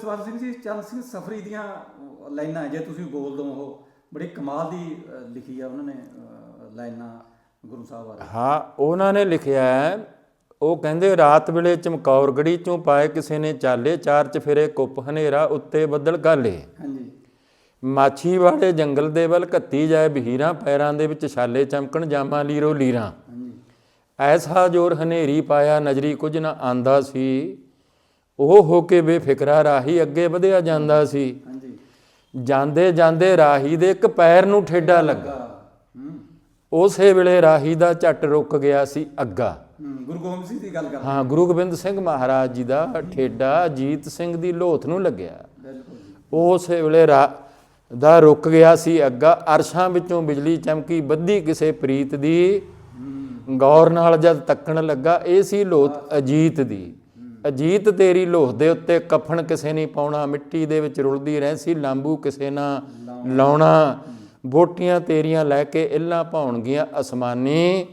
ਸਵਾਰ ਸਿੰਘ ਜੀ ਚੰਦ ਸਿੰਘ ਸਫਰੀ ਦੀਆਂ ਲਾਈਨਾਂ ਜੇ ਤੁਸੀਂ ਬੋਲ ਦੋ ਉਹ ਬੜੀ ਕਮਾਲ ਦੀ ਲਿਖੀ ਆ ਉਹਨਾਂ ਨੇ ਲਾਈਨਾਂ ਗੁਰੂ ਸਾਹਿਬ ਬਾਰੇ। ਹਾਂ ਉਹਨਾਂ ਨੇ ਲਿਖਿਆ ਹੈ ਉਹ ਕਹਿੰਦੇ ਰਾਤ ਵੇਲੇ ਚਮਕੌਰ ਗੜੀ ਚੋਂ ਪਾਏ ਕਿਸੇ ਨੇ ਚਾਲੇ ਚਾਰ ਚ ਫਿਰੇ ਕੁੱਪ ਹਨੇਰਾ ਉੱਤੇ ਬੱਦਲ ਕਾਲੇ। ਹਾਂਜੀ। ਮਾਛੀ ਵਾਲੇ ਜੰਗਲ ਦੇ ਵੱਲ ਘੱਤੀ ਜਾਏ ਬਹੀਰਾਂ ਪੈਰਾਂ ਦੇ ਵਿੱਚ ਛਾਲੇ ਚਮਕਣ ਜਾਮਾ ਲੀਰੋ ਲੀਰਾਂ। ਹਾਂਜੀ। ਐਸਾ ਜੋਰ ਹਨੇਰੀ ਪਾਇਆ ਨਜ਼ਰੀ ਕੁਝ ਨਾ ਆਂਦਾ ਸੀ। ਉਹ ਹੋ ਕੇ ਬੇਫਿਕਰਾ ਰਾਹੀ ਅੱਗੇ ਵਧਿਆ ਜਾਂਦਾ ਸੀ। ਹਾਂਜੀ। ਜਾਂਦੇ ਜਾਂਦੇ ਰਾਹੀ ਦੇ ਇੱਕ ਪੈਰ ਨੂੰ ਠੇਡਾ ਲੱਗਾ। ਉਸੇ ਵੇਲੇ ਰਾਹੀ ਦਾ ਝੱਟ ਰੁਕ ਗਿਆ ਸੀ ਅੱਗਾ। ਹੂੰ, ਗੁਰੂ ਗੋਬਿੰਦ ਸਿੰਘ ਦੀ ਗੱਲ ਕਰ ਹਾਂ ਗੁਰੂ ਗੋਬਿੰਦ ਸਿੰਘ ਮਹਾਰਾਜ ਜੀ ਦਾ ਠੇਡਾ ਅਜੀਤ ਸਿੰਘ ਦੀ ਲੋਥ ਨੂੰ ਲੱਗਿਆ। ਉਸੇ ਵੇਲੇ ਰਾ ਦਾ ਰੁਕ ਗਿਆ ਸੀ ਅੱਗਾ। ਅਰਸ਼ਾਂ ਵਿੱਚੋਂ ਬਿਜਲੀ ਚਮਕੀ ਬੱਧੀ ਕਿਸੇ ਪ੍ਰੀਤ ਦੀ ਗੌਰ ਨਾਲ ਜਦ ਤੱਕਣ ਲੱਗਾ ਇਹ ਸੀ ਲੋਥ ਅਜੀਤ ਦੀ। ਅਜੀਤ ਤੇਰੀ ਲੋਥ ਦੇ ਉੱਤੇ ਕਫਨ ਕਿਸੇ ਨਹੀਂ ਪਾਉਣਾ ਮਿੱਟੀ ਦੇ ਵਿੱਚ ਰੁਲਦੀ ਰਹਿ ਸੀ ਲਾਂਬੂ ਕਿਸੇ ਨਾ ਲਾਉਣਾ। ਬੋਟੀਆਂ ਤੇਰੀਆਂ ਲੈ ਕੇ ਇੱਲਾਂ ਪਾਉਣਗੀਆਂ ਅਸਮਾਨੀ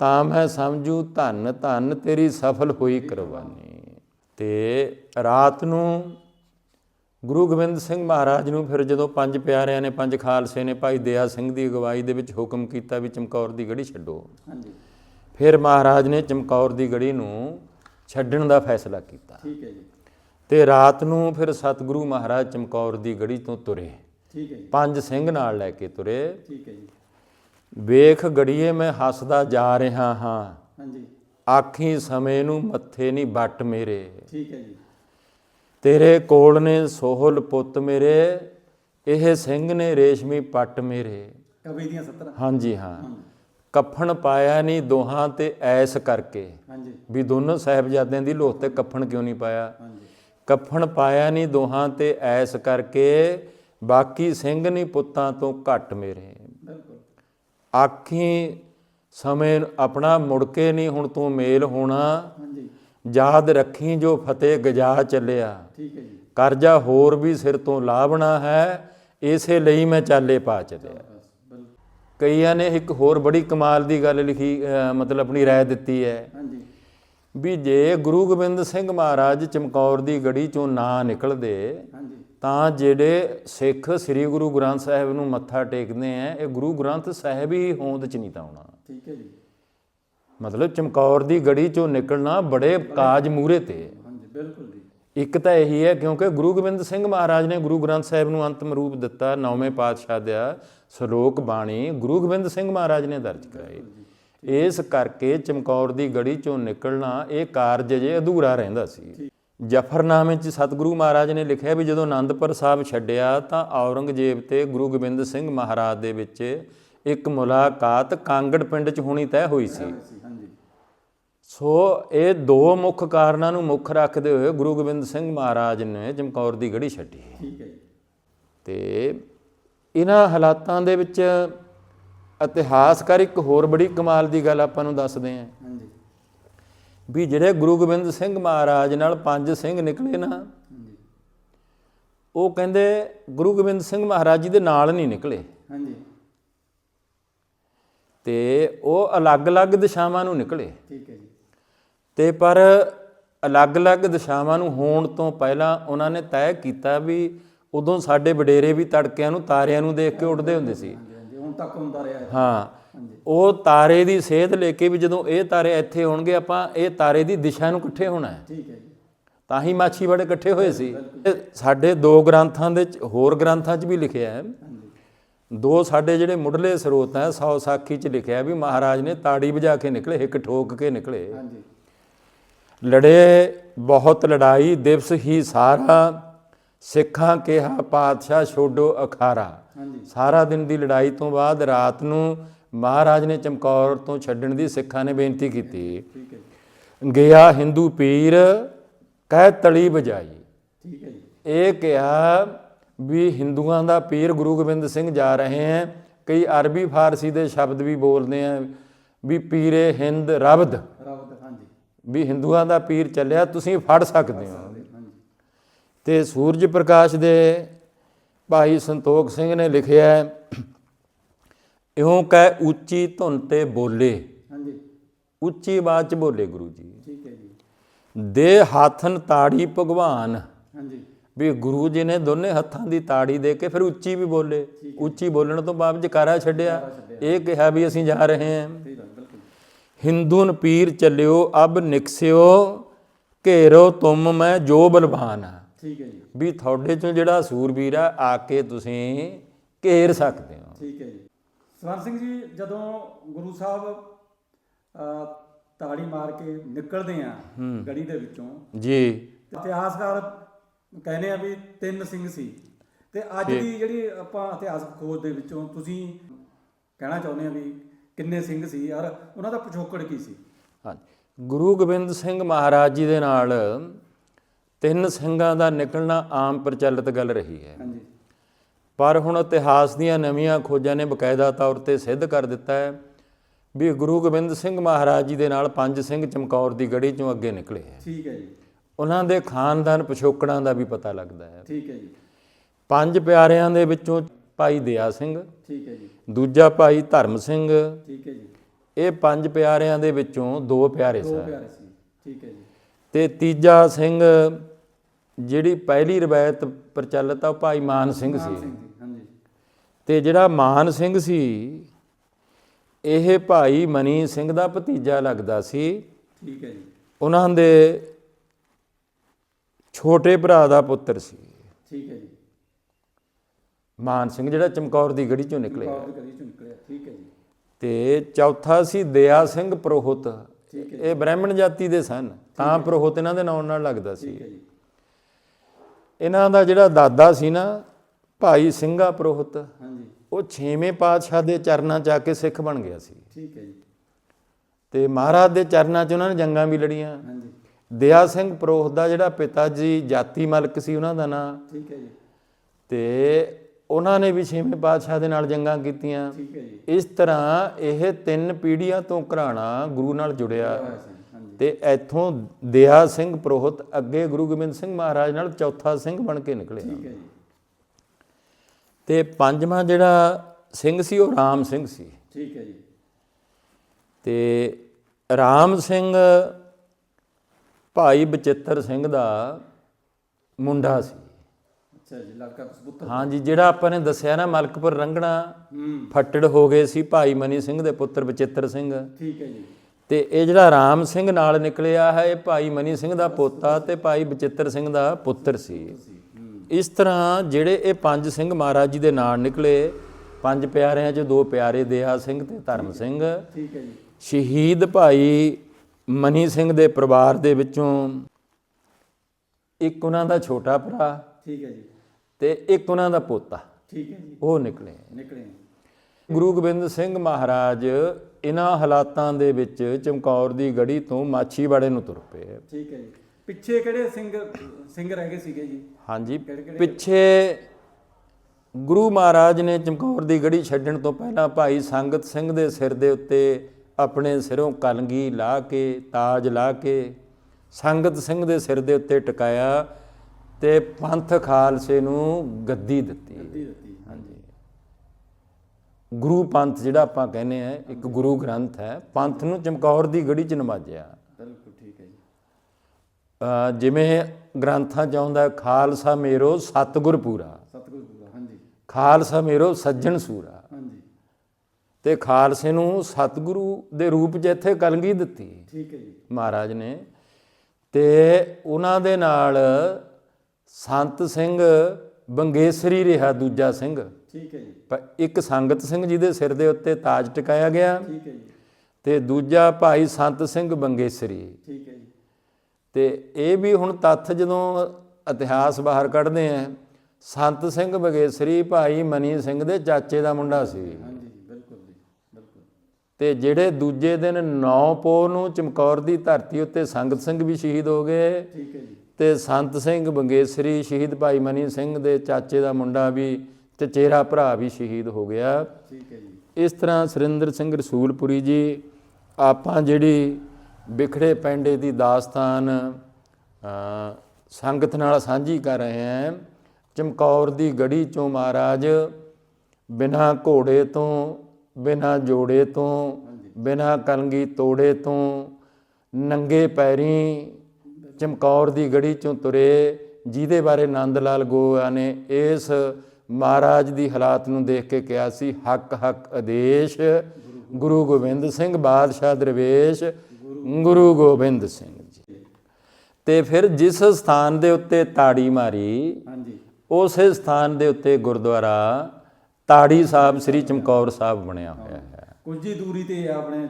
ਤਾਂ ਮੈਂ ਸਮਝੂ ਧੰਨ ਧੰਨ ਤੇਰੀ ਸਫਲ ਹੋਈ ਕੁਰਬਾਨੀ। ਤੇ ਰਾਤ ਨੂੰ ਗੁਰੂ ਗੋਬਿੰਦ ਸਿੰਘ ਮਹਾਰਾਜ ਨੂੰ ਫਿਰ ਜਦੋਂ ਪੰਜ ਪਿਆਰਿਆਂ ਨੇ ਪੰਜ ਖਾਲਸੇ ਨੇ ਭਾਈ ਦਇਆ ਸਿੰਘ ਦੀ ਅਗਵਾਈ ਦੇ ਵਿੱਚ ਹੁਕਮ ਕੀਤਾ ਵੀ ਚਮਕੌਰ ਦੀ ਗੜੀ ਛੱਡੋ। ਹਾਂਜੀ। ਫਿਰ ਮਹਾਰਾਜ ਨੇ ਚਮਕੌਰ ਦੀ ਗੜੀ ਨੂੰ ਛੱਡਣ ਦਾ ਫੈਸਲਾ ਕੀਤਾ। ਠੀਕ ਹੈ ਜੀ। ਤੇ ਰਾਤ ਨੂੰ ਫਿਰ ਸਤਿਗੁਰੂ ਮਹਾਰਾਜ ਚਮਕੌਰ ਦੀ ਗੜੀ ਤੋਂ ਤੁਰੇ। ਠੀਕ ਹੈ ਜੀ। ਪੰਜ ਸਿੰਘ ਨਾਲ ਲੈ ਕੇ ਤੁਰੇ। ਠੀਕ ਹੈ ਜੀ। ਵੇਖ ਗੜੀਏ ਮੈਂ ਹੱਸਦਾ ਜਾ ਰਿਹਾ ਹਾਂ। ਹਾਂਜੀ। ਆਖੀ ਸਮੇਂ ਨੂੰ ਮੱਥੇ ਨਹੀਂ ਵੱਟ ਮੇਰੇ। ਠੀਕ ਹੈ ਜੀ। ਤੇਰੇ ਕੋਲ ਨੇ ਸੋਹਲ ਪੁੱਤ ਮੇਰੇ। ਇਹ ਸਿੰਘ ਨੇ ਰੇਸ਼ਮੀ ਪੱਟ ਮੇਰੇ। ਕਵੀ ਦੀਆਂ 70 ਹਾਂਜੀ ਹਾਂ। ਕਫਨ ਪਾਇਆ ਨਹੀਂ ਦੋਹਾਂ ਤੇ ਐਸ ਕਰਕੇ। ਹਾਂਜੀ। ਵੀ ਦੋਨੋਂ ਸਾਹਿਬਜ਼ਾਦਿਆਂ ਦੀ ਲੋਥ ਤੇ ਕਫਨ ਕਿਉਂ ਨਹੀਂ ਪਾਇਆ? ਹਾਂਜੀ। ਕਫਨ ਪਾਇਆ ਨਹੀਂ ਦੋਹਾਂ ਤੇ ਐਸ ਕਰਕੇ ਬਾਕੀ ਸਿੰਘ ਨਹੀਂ ਪੁੱਤਾਂ ਤੋਂ ਘੱਟ ਮੇਰੇ। ਬਿਲਕੁਲ। ਆਖੀ ਸਮੇਂ ਆਪਣਾ ਮੁੜ ਕੇ ਨਹੀਂ ਹੁਣ ਤੂੰ ਮੇਲ ਹੋਣਾ। ਹਾਂਜੀ। ਯਾਦ ਰੱਖੀ ਜੋ ਫਤਿਹ ਗਜਾ ਚੱਲਿਆ। ਠੀਕ ਹੈ ਜੀ। ਕਰਜ਼ਾ ਹੋਰ ਵੀ ਸਿਰ ਤੋਂ ਲਾਵਣਾ ਹੈ ਇਸੇ ਲਈ ਮੈਂ ਚਾਲੇ ਪਾ ਚੱਲਿਆ ਕਈਆਂ ਨੇ ਇੱਕ ਹੋਰ ਬੜੀ ਕਮਾਲ ਦੀ ਗੱਲ ਲਿਖੀ ਮਤਲਬ ਆਪਣੀ ਰਾਏ ਦਿੱਤੀ ਹੈ। ਹਾਂਜੀ। ਵੀ ਜੇ ਗੁਰੂ ਗੋਬਿੰਦ ਸਿੰਘ ਮਹਾਰਾਜ ਚਮਕੌਰ ਦੀ ਗੜੀ ਚੋਂ ਨਾ ਨਿਕਲਦੇ ਹਾਂਜੀ। ਤਾਂ ਜਿਹੜੇ ਸਿੱਖ ਸ੍ਰੀ ਗੁਰੂ ਗ੍ਰੰਥ ਸਾਹਿਬ ਨੂੰ ਮੱਥਾ ਟੇਕਦੇ ਆ ਇਹ ਗੁਰੂ ਗ੍ਰੰਥ ਸਾਹਿਬ ਹੀ ਹੋਂਦ ਚ ਨਹੀਂ ਤਾਂ ਆਉਣਾ ਠੀਕ ਹੈ ਜੀ। ਮਤਲਬ ਚਮਕੌਰ ਦੀ ਗੜੀ ਚੋਂ ਨਿਕਲਣਾ ਬੜੇ ਕਾਜ ਮੂਰੇ ਤੇ। ਇੱਕ ਤਾਂ ਇਹੀ ਹੈ ਕਿਉਂਕਿ ਗੁਰੂ ਗੋਬਿੰਦ ਸਿੰਘ ਮਹਾਰਾਜ ਨੇ ਗੁਰੂ ਗ੍ਰੰਥ ਸਾਹਿਬ ਨੂੰ ਅੰਤਮ ਰੂਪ ਦਿੱਤਾ, ਨੌਵੇਂ ਪਾਤਸ਼ਾਹ ਦਾ ਸ਼ਲੋਕ ਬਾਣੀ ਗੁਰੂ ਗੋਬਿੰਦ ਸਿੰਘ ਮਹਾਰਾਜ ਨੇ ਦਰਜ ਕਰਾਈ। ਇਸ ਕਰਕੇ ਚਮਕੌਰ ਦੀ ਗੜੀ ਚੋਂ ਨਿਕਲਣਾ ਇਹ ਕਾਰਜ ਜੇ ਅਧੂਰਾ ਰਹਿੰਦਾ ਸੀ। ਜਫਰਨਾਮੇ 'ਚ ਸਤਿਗੁਰੂ ਮਹਾਰਾਜ ਨੇ ਲਿਖਿਆ ਵੀ ਜਦੋਂ ਆਨੰਦਪੁਰ ਸਾਹਿਬ ਛੱਡਿਆ ਤਾਂ ਔਰੰਗਜ਼ੇਬ ਤੇ ਗੁਰੂ ਗੋਬਿੰਦ ਸਿੰਘ ਮਹਾਰਾਜ ਦੇ ਵਿੱਚ ਇੱਕ ਮੁਲਾਕਾਤ ਕਾਂਗੜ ਪਿੰਡ 'ਚ ਹੋਣੀ ਤੈਅ ਹੋਈ ਸੀ। ਸੀ ਇਹ ਦੋ ਮੁੱਖ ਕਾਰਨਾਂ ਨੂੰ ਮੁੱਖ ਰੱਖਦੇ ਹੋਏ ਗੁਰੂ ਗੋਬਿੰਦ ਸਿੰਘ ਮਹਾਰਾਜ ਨੇ ਚਮਕੌਰ ਦੀ ਗੜੀ ਛੱਡੀ। ਠੀਕ ਹੈ ਜੀ। ਤੇ ਇਹਨਾਂ ਹਾਲਾਤਾਂ ਦੇ ਵਿੱਚ ਇਤਿਹਾਸਕਾਰ ਇੱਕ ਹੋਰ ਬੜੀ ਕਮਾਲ ਦੀ ਗੱਲ ਆਪਾਂ ਨੂੰ ਦੱਸਦੇ ਆਂ ਹਾਂਜੀ। ਵੀ ਜਿਹੜੇ ਗੁਰੂ ਗੋਬਿੰਦ ਸਿੰਘ ਮਹਾਰਾਜ ਨਾਲ ਪੰਜ ਸਿੰਘ ਨਿਕਲੇ ਨਾ ਉਹ ਕਹਿੰਦੇ ਗੁਰੂ ਗੋਬਿੰਦ ਸਿੰਘ ਮਹਾਰਾਜ ਜੀ ਦੇ ਨਾਲ ਨਹੀਂ ਨਿਕਲੇ। ਹਾਂਜੀ। ਤੇ ਉਹ ਅਲੱਗ-ਅਲੱਗ ਦਿਸ਼ਾਵਾਂ ਨੂੰ ਨਿਕਲੇ। ਠੀਕ ਹੈ ਜੀ। ਤੇ ਪਰ ਅਲੱਗ-ਅਲੱਗ ਦਿਸ਼ਾਵਾਂ ਨੂੰ ਹੋਣ ਤੋਂ ਪਹਿਲਾਂ ਉਹਨਾਂ ਨੇ ਤੈਅ ਕੀਤਾ ਵੀ ਉਦੋਂ ਸਾਡੇ ਵਡੇਰੇ ਵੀ ਤੜਕਿਆਂ ਨੂੰ ਤਾਰਿਆਂ ਨੂੰ ਦੇਖ ਕੇ ਉੱਡਦੇ ਹੁੰਦੇ ਸੀ। ਹੁਣ ਤੱਕ ਹੁੰਦਾ ਰਿਹਾ ਹੈ ਹਾਂ ਉਹ ਤਾਰੇ ਦੀ ਸੇਧ ਲੈ ਕੇ ਵੀ ਜਦੋਂ ਇਹ ਤਾਰੇ ਇੱਥੇ ਹੋਣਗੇ ਆਪਾਂ ਇਹ ਤਾਰੇ ਦੀ ਦਿਸ਼ਾ ਨੂੰ ਇਕੱਠੇ ਹੋਣਾ ਹੈ। ਠੀਕ ਹੈ ਜੀ। ਤਾਂ ਹੀ ਮਾਛੀਵਾੜੇ ਇਕੱਠੇ ਹੋਏ ਸੀ। ਸਾਡੇ ਦੋ ਗ੍ਰੰਥਾਂ ਦੇ ਹੋਰ ਗ੍ਰੰਥਾਂ 'ਚ ਵੀ ਲਿਖਿਆ ਹੈ। ਦੋ ਸਾਡੇ ਜਿਹੜੇ ਮੁੱਢਲੇ ਸਰੋਤ ਹੈ ਸੌ ਸਾਖੀ 'ਚ ਲਿਖਿਆ ਵੀ ਮਹਾਰਾਜ ਨੇ ਤਾੜੀ ਵਜਾ ਕੇ ਨਿਕਲੇ ਇੱਕ ਠੋਕ ਕੇ ਨਿਕਲੇ। ਹਾਂਜੀ। ਲੜੇ ਬਹੁਤ ਲੜਾਈ ਦਿਵਸ ਹੀ ਸਾਰਾ। ਸਿੱਖਾਂ ਕਿਹਾ ਪਾਤਸ਼ਾਹ ਛੋਡੋ ਅਖਾਰਾ। ਸਾਰਾ ਦਿਨ ਦੀ ਲੜਾਈ ਤੋਂ ਬਾਅਦ ਰਾਤ ਨੂੰ ਮਹਾਰਾਜ ਨੇ ਚਮਕੌਰ ਤੋਂ ਛੱਡਣ ਦੀ ਸਿੱਖਾਂ ਨੇ ਬੇਨਤੀ ਕੀਤੀ। ਠੀਕ ਹੈ ਜੀ। ਗਿਆ ਹਿੰਦੂ ਪੀਰ ਕਹਿ ਤਲੀ ਵਜਾਈ ਠੀਕ ਹੈ ਜੀ। ਇਹ ਕਿਹਾ ਵੀ ਹਿੰਦੂਆਂ ਦਾ ਪੀਰ ਗੁਰੂ ਗੋਬਿੰਦ ਸਿੰਘ ਜਾ ਰਹੇ ਹੈ। ਕਈ ਅਰਬੀ ਫਾਰਸੀ ਦੇ ਸ਼ਬਦ ਵੀ ਬੋਲਦੇ ਆ ਵੀ ਪੀਰੇ ਹਿੰਦ ਰਬਦ। ਵੀ ਹਿੰਦੂਆਂ ਦਾ ਪੀਰ ਚੱਲਿਆ ਤੁਸੀਂ ਫੜ ਸਕਦੇ ਹੋ। ਤੇ ਸੂਰਜ ਪ੍ਰਕਾਸ਼ ਦੇ ਭਾਈ ਸੰਤੋਖ ਸਿੰਘ ਨੇ ਲਿਖਿਆ ਇਉਂ ਕਹਿ ਉੱਚੀ ਧੁਨ ਤੇ ਬੋਲੇ। ਹਾਂਜੀ। ਉੱਚੀ ਆਵਾਜ਼ ਚ ਬੋਲੇ ਗੁਰੂ ਜੀ। ਠੀਕ ਹੈ ਜੀ। ਦੇ ਹਾਥਨ ਤਾੜੀ ਭਗਵਾਨ। ਹਾਂਜੀ। ਵੀ ਗੁਰੂ ਜੀ ਨੇ ਦੋਨੇ ਹੱਥਾਂ ਦੀ ਤਾੜੀ ਦੇ ਕੇ ਫਿਰ ਉੱਚੀ ਵੀ ਬੋਲੇ। ਉੱਚੀ ਬੋਲਣ ਤੋਂ ਬਾਅਦ ਜਕਾਰਾ ਛੱਡਿਆ। ਇਹ ਕਿਹਾ ਵੀ ਅਸੀਂ ਜਾ ਰਹੇ ਹਾਂ। ਹਿੰਦੂਨ ਪੀਰ ਚੱਲਿਓ ਅਬ ਨਿਕਸਿਓ ਘੇਰੋ ਤੁਮ ਮੈਂ ਜੋ ਬਲਵਾਨ ਆ ਠੀਕ ਹੈ ਜੀ। ਵੀ ਤੁਹਾਡੇ ਚੋਂ ਜਿਹੜਾ ਸੂਰਬੀਰ ਆ ਆ ਕੇ ਤੁਸੀਂ ਘੇਰ ਸਕਦੇ ਹੋ। ਠੀਕ ਹੈ ਜੀ। ਸਵਰਨ ਸਿੰਘ ਜੀ ਜਦੋਂ ਗੁਰੂ ਸਾਹਿਬ ਤਾੜੀ ਮਾਰ ਕੇ ਨਿਕਲਦੇ ਆ ਗੜੀ ਦੇ ਵਿੱਚੋਂ ਜੀ। ਇਤਿਹਾਸਕਾਰ ਕਹਿੰਦੇ ਆ ਵੀ ਤਿੰਨ ਸਿੰਘ ਸੀ। ਤੇ ਅੱਜ ਦੀ ਜਿਹੜੀ ਆਪਾਂ ਇਤਿਹਾਸਕ ਖੋਜ ਦੇ ਵਿੱਚੋਂ ਤੁਸੀਂ ਕਹਿਣਾ ਚਾਹੁੰਦੇ ਆ ਵੀ ਕਿੰਨੇ ਸਿੰਘ ਸੀ ਔਰ ਉਹਨਾਂ ਦਾ ਪਿਛੋਕੜ ਕੀ ਸੀ? ਹਾਂਜੀ। ਗੁਰੂ ਗੋਬਿੰਦ ਸਿੰਘ ਮਹਾਰਾਜ ਜੀ ਦੇ ਨਾਲ ਤਿੰਨ ਸਿੰਘਾਂ ਦਾ ਨਿਕਲਣਾ ਆਮ ਪ੍ਰਚਲਿਤ ਗੱਲ ਰਹੀ ਹੈ। ਹਾਂਜੀ। ਪਰ ਹੁਣ ਇਤਿਹਾਸ ਦੀਆਂ ਨਵੀਆਂ ਖੋਜਾਂ ਨੇ ਬਕਾਇਦਾ ਤੌਰ ਤੇ ਸਿੱਧ ਕਰ ਦਿੱਤਾ ਹੈ ਵੀ ਗੁਰੂ ਗੋਬਿੰਦ ਸਿੰਘ ਮਹਾਰਾਜ ਜੀ ਦੇ ਨਾਲ ਪੰਜ ਸਿੰਘ ਚਮਕੌਰ ਦੀ ਗੜੀ ਚੋਂ ਅੱਗੇ ਨਿਕਲੇ ਹੈ। ਠੀਕ ਹੈ ਜੀ। ਉਹਨਾਂ ਦੇ ਖਾਨਦਾਨ ਪਿਛੋਕੜਾਂ ਦਾ ਵੀ ਪਤਾ ਲੱਗਦਾ ਹੈ। ਠੀਕ ਹੈ ਜੀ। ਪੰਜ ਪਿਆਰਿਆਂ ਦੇ ਵਿੱਚੋਂ ਭਾਈ ਦਇਆ ਸਿੰਘ ਠੀਕ ਹੈ ਜੀ। ਦੂਜਾ ਭਾਈ ਧਰਮ ਸਿੰਘ। ਠੀਕ ਹੈ ਜੀ। ਇਹ ਪੰਜ ਪਿਆਰਿਆਂ ਦੇ ਵਿੱਚੋਂ ਦੋ ਪਿਆਰੇ ਦੋ ਸਨ। ਪਿਆਰੇ ਸੀ। ਠੀਕ ਹੈ ਜੀ। ਤੇ ਤੀਜਾ ਸਿੰਘ ਜਿਹੜੀ ਪਹਿਲੀ ਰਵਾਇਤ ਪ੍ਰਚਲਿਤ ਆ ਉਹ ਭਾਈ ਮਾਨ ਸਿੰਘ ਸਿੰਘ ਸੀ। ਜੀ ਹਾਂਜੀ। ਤੇ ਜਿਹੜਾ ਮਾਨ ਸਿੰਘ ਸੀ ਇਹ ਭਾਈ ਮਨੀ ਸਿੰਘ ਦਾ ਭਤੀਜਾ ਲੱਗਦਾ ਸੀ। ਠੀਕ ਹੈ ਜੀ। ਉਹਨਾਂ ਦੇ ਛੋਟੇ ਭਰਾ ਦਾ ਪੁੱਤਰ ਸੀ। ਠੀਕ ਹੈ ਜੀ। ਮਾਨ ਸਿੰਘ ਜਿਹੜਾ ਚਮਕੌਰ ਦੀ ਗੜੀ ਚੋਂ ਨਿਕਲਿਆ। ਕੌਰ ਦੀ ਗਲੀ ਚੋਂ ਨਿਕਲਿਆ ਠੀਕ ਹੈ ਜੀ। ਤੇ ਚੌਥਾ ਸੀ ਦਇਆ ਸਿੰਘ ਪ੍ਰੋਹਤ। ਠੀਕ ਇਹ ਬ੍ਰਾਹਮਣ ਜਾਤੀ ਦੇ ਸਨ ਤਾਂ ਪ੍ਰੋਹਤ ਇਹਨਾਂ ਦੇ ਨਾਂ ਨਾਲ ਲੱਗਦਾ ਸੀ। ਠੀਕ ਹੈ ਜੀ। ਇਹਨਾਂ ਦਾ ਜਿਹੜਾ ਦਾਦਾ ਸੀ ਨਾ ਭਾਈ ਸਿੰਘਾ ਪ੍ਰੋਹਤ ਹਾਂਜੀ। ਉਹ ਛੇਵੇਂ ਪਾਤਸ਼ਾਹ ਦੇ ਚਰਨਾਂ 'ਚ ਆ ਕੇ ਸਿੱਖ ਬਣ ਗਿਆ ਸੀ। ਠੀਕ ਹੈ ਜੀ। ਤੇ ਮਹਾਰਾਜ ਦੇ ਚਰਨਾਂ 'ਚ ਉਹਨਾਂ ਨੇ ਜੰਗਾਂ ਵੀ ਲੜੀਆਂ। ਹਾਂਜੀ। ਦਇਆ ਸਿੰਘ ਪ੍ਰੋਹਤ ਦਾ ਜਿਹੜਾ ਪਿਤਾ ਜੀ ਜਾਤੀ ਮਲਕ ਸੀ ਉਹਨਾਂ ਦਾ ਨਾਂ। ਠੀਕ ਹੈ ਜੀ। ਤੇ ਉਹਨਾਂ ਨੇ ਵੀ ਛੇਵੇਂ ਪਾਤਸ਼ਾਹ ਦੇ ਨਾਲ ਜੰਗਾਂ ਕੀਤੀਆਂ। ਠੀਕ ਹੈ ਜੀ। ਇਸ ਤਰ੍ਹਾਂ ਇਹ ਤਿੰਨ ਪੀੜ੍ਹੀਆਂ ਤੋਂ ਘਰਾਣਾ ਗੁਰੂ ਨਾਲ ਜੁੜਿਆ। ਤੇ ਇੱਥੋਂ ਦਇਆ ਸਿੰਘ ਪ੍ਰੋਹਤ ਅੱਗੇ ਗੁਰੂ ਗੋਬਿੰਦ ਸਿੰਘ ਮਹਾਰਾਜ ਨਾਲ ਚੌਥਾ ਸਿੰਘ ਬਣ ਕੇ ਨਿਕਲੇ ਠੀਕ ਹੈ ਜੀ। ਤੇ ਪੰਜਵਾਂ ਜਿਹੜਾ ਸਿੰਘ ਸੀ ਉਹ ਰਾਮ ਸਿੰਘ ਸੀ। ਠੀਕ ਹੈ ਜੀ। ਤੇ ਰਾਮ ਸਿੰਘ ਭਾਈ ਬਚਿੱਤਰ ਸਿੰਘ ਦਾ ਮੁੰਡਾ ਸੀ। ਅੱਛਾ ਜੀ ਹਾਂਜੀ ਜਿਹੜਾ ਆਪਾਂ ਨੇ ਦੱਸਿਆ ਨਾ ਮਲਕਪੁਰ ਰੰਗਣਾ ਫੱਟੜ ਹੋ ਗਏ ਸੀ ਭਾਈ ਮਨੀ ਸਿੰਘ ਦੇ ਪੁੱਤਰ ਬਚਿੱਤਰ ਸਿੰਘ। ਠੀਕ ਹੈ ਜੀ। ਤੇ ਇਹ ਜਿਹੜਾ ਰਾਮ ਸਿੰਘ ਨਾਲ ਨਿਕਲਿਆ ਹੈ ਇਹ ਭਾਈ ਮਨੀ ਸਿੰਘ ਦਾ ਪੋਤਾ ਤੇ ਭਾਈ ਬਚਿੱਤਰ ਸਿੰਘ ਦਾ ਪੁੱਤਰ ਸੀ। ਇਸ ਤਰ੍ਹਾਂ ਜਿਹੜੇ ਇਹ ਪੰਜ ਸਿੰਘ ਮਹਾਰਾਜ ਜੀ ਦੇ ਨਾਲ ਨਿਕਲੇ ਪੰਜ ਪਿਆਰਿਆਂ 'ਚ ਦੋ ਪਿਆਰੇ ਦਇਆ ਸਿੰਘ ਤੇ ਧਰਮ ਸਿੰਘ। ਠੀਕ ਹੈ ਜੀ। ਸ਼ਹੀਦ ਭਾਈ ਮਨੀ ਸਿੰਘ ਦੇ ਪਰਿਵਾਰ ਦੇ ਵਿੱਚੋਂ ਇੱਕ ਉਹਨਾਂ ਦਾ ਛੋਟਾ ਭਰਾ ਠੀਕ ਹੈ ਜੀ। ਤੇ ਇੱਕ ਉਹਨਾਂ ਦਾ ਪੋਤਾ। ਠੀਕ ਹੈ ਜੀ। ਉਹ ਨਿਕਲੇ। ਨਿਕਲੇ ਗੁਰੂ ਗੋਬਿੰਦ ਸਿੰਘ ਮਹਾਰਾਜ ਇਹਨਾਂ ਹਾਲਾਤਾਂ ਦੇ ਵਿੱਚ ਚਮਕੌਰ ਦੀ ਗੜੀ ਤੋਂ ਮਾਛੀਵਾੜੇ ਨੂੰ ਤੁਰ ਪਏ। ਠੀਕ ਹੈ ਜੀ। ਪਿੱਛੇ ਕਿਹੜੇ ਸਿੰਘ ਸਿੰਘ ਰਹਿ ਗਏ ਸੀਗੇ ਜੀ? ਹਾਂਜੀ? ਪਿੱਛੇ ਗੁਰੂ ਮਹਾਰਾਜ ਨੇ ਚਮਕੌਰ ਦੀ ਗੜੀ ਛੱਡਣ ਤੋਂ ਪਹਿਲਾਂ ਭਾਈ ਸੰਗਤ ਸਿੰਘ ਦੇ ਸਿਰ ਦੇ ਉੱਤੇ ਆਪਣੇ ਸਿਰੋਂ ਕਲਗੀ ਲਾ ਕੇ ਤਾਜ ਲਾ ਕੇ ਸੰਗਤ ਸਿੰਘ ਦੇ ਸਿਰ ਦੇ ਉੱਤੇ ਟਿਕਾਇਆ। ਤੇ ਪੰਥ ਖਾਲਸੇ ਨੂੰ ਗੱਦੀ ਦਿੱਤੀ। ਹਾਂਜੀ। ਗੁਰੂ ਪੰਥ ਜਿਹੜਾ ਆਪਾਂ ਕਹਿੰਦੇ ਆ ਇੱਕ ਗੁਰੂ ਗ੍ਰੰਥ ਹੈ ਪੰਥ ਨੂੰ ਚਮਕੌਰ ਦੀ ਗੜੀ ਚ ਨਵਾਜਿਆ। ਬਿਲਕੁਲ ਠੀਕ ਹੈ ਜੀ। ਅਹ ਜਿਵੇਂ ਗ੍ਰੰਥਾਂ ਚ ਆਉਂਦਾ ਖਾਲਸਾ ਮੇਰੋ ਸਤਿਗੁਰ ਪੂਰਾ। ਸਤਿਗੁਰੂ ਗੁਰੂ ਹਾਂਜੀ। ਖਾਲਸਾ ਮੇਰੋ ਸੱਜਣ ਸੂਰਾ। ਹਾਂਜੀ। ਤੇ ਖਾਲਸੇ ਨੂੰ ਸਤਿਗੁਰੂ ਦੇ ਰੂਪ ਇੱਥੇ ਕਲਗੀ ਦਿੱਤੀ। ਠੀਕ ਹੈ ਜੀ। ਮਹਾਰਾਜ ਨੇ। ਤੇ ਉਹਨਾਂ ਦੇ ਨਾਲ ਸੰਤ ਸਿੰਘ ਬੰਗੇਸਰੀ ਰਿਹਾ ਦੂਜਾ ਸਿੰਘ। ਠੀਕ ਹੈ ਜੀ। ਪ- ਇੱਕ ਸੰਗਤ ਸਿੰਘ ਜੀ ਦੇ ਸਿਰ ਦੇ ਉੱਤੇ ਤਾਜ ਟਿਕਾਇਆ ਗਿਆ। ਠੀਕ ਹੈ ਜੀ। ਤੇ ਦੂਜਾ ਭਾਈ ਸੰਤ ਸਿੰਘ ਬੰਗੇਸਰੀ। ਠੀਕ ਹੈ ਜੀ। ਤੇ ਇਹ ਵੀ ਹੁਣ ਤੱਥ ਜਦੋਂ ਇਤਿਹਾਸ ਬਾਹਰ ਕੱਢਦੇ ਆ ਸੰਤ ਸਿੰਘ ਬੰਗੇਸਰੀ ਭਾਈ ਮਨੀ ਸਿੰਘ ਦੇ ਚਾਚੇ ਦਾ ਮੁੰਡਾ ਸੀ। ਹਾਂਜੀ ਬਿਲਕੁਲ ਜੀ ਬਿਲਕੁਲ। ਤੇ ਜਿਹੜੇ ਦੂਜੇ ਦਿਨ 9 ਪੋ ਨੂੰ ਚਮਕੌਰ ਦੀ ਧਰਤੀ ਉੱਤੇ ਸੰਗਤ ਸਿੰਘ ਵੀ ਸ਼ਹੀਦ ਹੋ ਗਏ। ਠੀਕ ਹੈ ਜੀ। ਤੇ ਸੰਤ ਸਿੰਘ ਬੰਗੇਸਰੀ ਸ਼ਹੀਦ ਭਾਈ ਮਨੀ ਸਿੰਘ ਦੇ ਚਾਚੇ ਦਾ ਮੁੰਡਾ ਵੀ ਤੇ ਚੇਰਾ ਭਰਾ ਵੀ ਸ਼ਹੀਦ ਹੋ ਗਿਆ। ਠੀਕ ਹੈ ਜੀ। ਇਸ ਤਰ੍ਹਾਂ ਸੁਰਿੰਦਰ ਸਿੰਘ ਰਸੂਲਪੁਰੀ ਜੀ ਆਪਾਂ ਜਿਹੜੀ ਵਿਖੜੇ ਪੈਂਡੇ ਦੀ ਦਾਸਤਾਨ ਸੰਗਤ ਨਾਲ ਸਾਂਝੀ ਕਰ ਰਹੇ ਹਾਂ ਚਮਕੌਰ ਦੀ ਗੜੀ ਚੋਂ ਮਹਾਰਾਜ ਬਿਨਾ ਘੋੜੇ ਤੋਂ ਬਿਨਾ ਜੋੜੇ ਤੋਂ ਬਿਨਾ ਕਲਗੀ ਤੋੜੇ ਤੋਂ ਨੰਗੇ ਪੈਰੀ ਚਮਕੌਰ ਦੀ ਗੜੀ ਚੋਂ ਤੁਰੇ ਜਿਹਦੇ ਬਾਰੇ ਨੰਦ ਲਾਲ ਗੋਆ ਨੇ ਇਸ ਮਹਾਰਾਜ ਦੀ ਹਾਲਾਤ ਨੂੰ ਦੇਖ ਕੇ ਕਿਹਾ ਸੀ ਹੱਕ ਹੱਕ ਆਦੇਸ਼ ਗੁਰੂ ਗੋਬਿੰਦ ਸਿੰਘ ਬਾਦਸ਼ਾਹ ਦਰਵੇਸ਼ ਗੁਰੂ ਗੋਬਿੰਦ ਸਿੰਘ ਜੀ। ਤੇ ਫਿਰ ਜਿਸ ਸਥਾਨ ਦੇ ਉੱਤੇ ਤਾੜੀ ਮਾਰੀ ਹਾਂਜੀ। ਉਸੇ ਸਥਾਨ ਦੇ ਉੱਤੇ ਗੁਰਦੁਆਰਾ ਤਾੜੀ ਸਾਹਿਬ ਸ੍ਰੀ ਚਮਕੌਰ ਸਾਹਿਬ ਬਣਿਆ ਹੋਇਆ ਹੈ। ਕੁਝ ਹੀ ਦੂਰੀ ਤੇ ਆਪਣੇ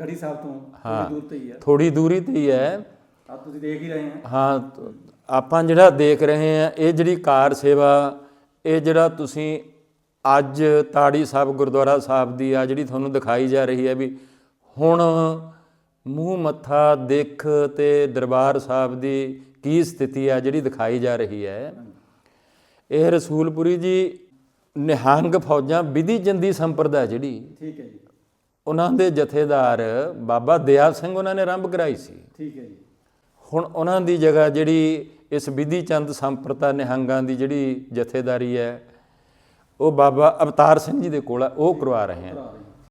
ਗੜੀ ਸਾਹਿਬ ਤੋਂ ਥੋੜੀ ਦੂਰ ਤੇ ਹੀ ਆ ਥੋੜੀ ਦੂਰੀ ਤੇ ਹੀ ਹੈ। ਆ ਤੁਸੀਂ ਦੇਖ ਹੀ ਰਹੇ ਆ। ਹਾਂ ਆਪਾਂ ਜਿਹੜਾ ਦੇਖ ਰਹੇ ਹਾਂ ਇਹ ਜਿਹੜੀ ਕਾਰ ਸੇਵਾ ਇਹ ਜਿਹੜਾ ਤੁਸੀਂ ਅੱਜ ਤਾੜੀ ਸਾਹਿਬ ਗੁਰਦੁਆਰਾ ਸਾਹਿਬ ਦੀ ਆ ਜਿਹੜੀ ਤੁਹਾਨੂੰ ਦਿਖਾਈ ਜਾ ਰਹੀ ਹੈ ਵੀ ਹੁਣ ਮੂੰਹ ਮੱਥਾ ਦੇਖ ਤੇ ਦਰਬਾਰ ਸਾਹਿਬ ਦੀ ਕੀ ਸਥਿਤੀ ਆ ਜਿਹੜੀ ਦਿਖਾਈ ਜਾ ਰਹੀ ਹੈ। ਇਹ ਰਸੂਲਪੁਰੀ ਜੀ ਨਿਹੰਗ ਫੌਜਾਂ ਵਿਧੀ ਜੰਦੀ ਸੰਪਰਦਾ ਜਿਹੜੀ ਠੀਕ ਹੈ ਜੀ। ਉਹਨਾਂ ਦੇ ਜਥੇਦਾਰ ਬਾਬਾ ਦਿਆ ਸਿੰਘ ਉਹਨਾਂ ਨੇ ਆਰੰਭ ਕਰਾਈ ਸੀ। ਠੀਕ ਹੈ ਜੀ। ਹੁਣ ਉਹਨਾਂ ਦੀ ਜਗ੍ਹਾ ਜਿਹੜੀ ਇਸ ਵਿਧੀ ਚੰਦ ਸੰਪਰਤਾ ਨਿਹੰਗਾਂ ਦੀ ਜਿਹੜੀ ਜਥੇਦਾਰੀ ਹੈ, ਉਹ ਬਾਬਾ ਅਵਤਾਰ ਸਿੰਘ ਜੀ ਦੇ ਕੋਲ ਆ, ਉਹ ਕਰਵਾ ਰਹੇ ਭਰਾ ਆ।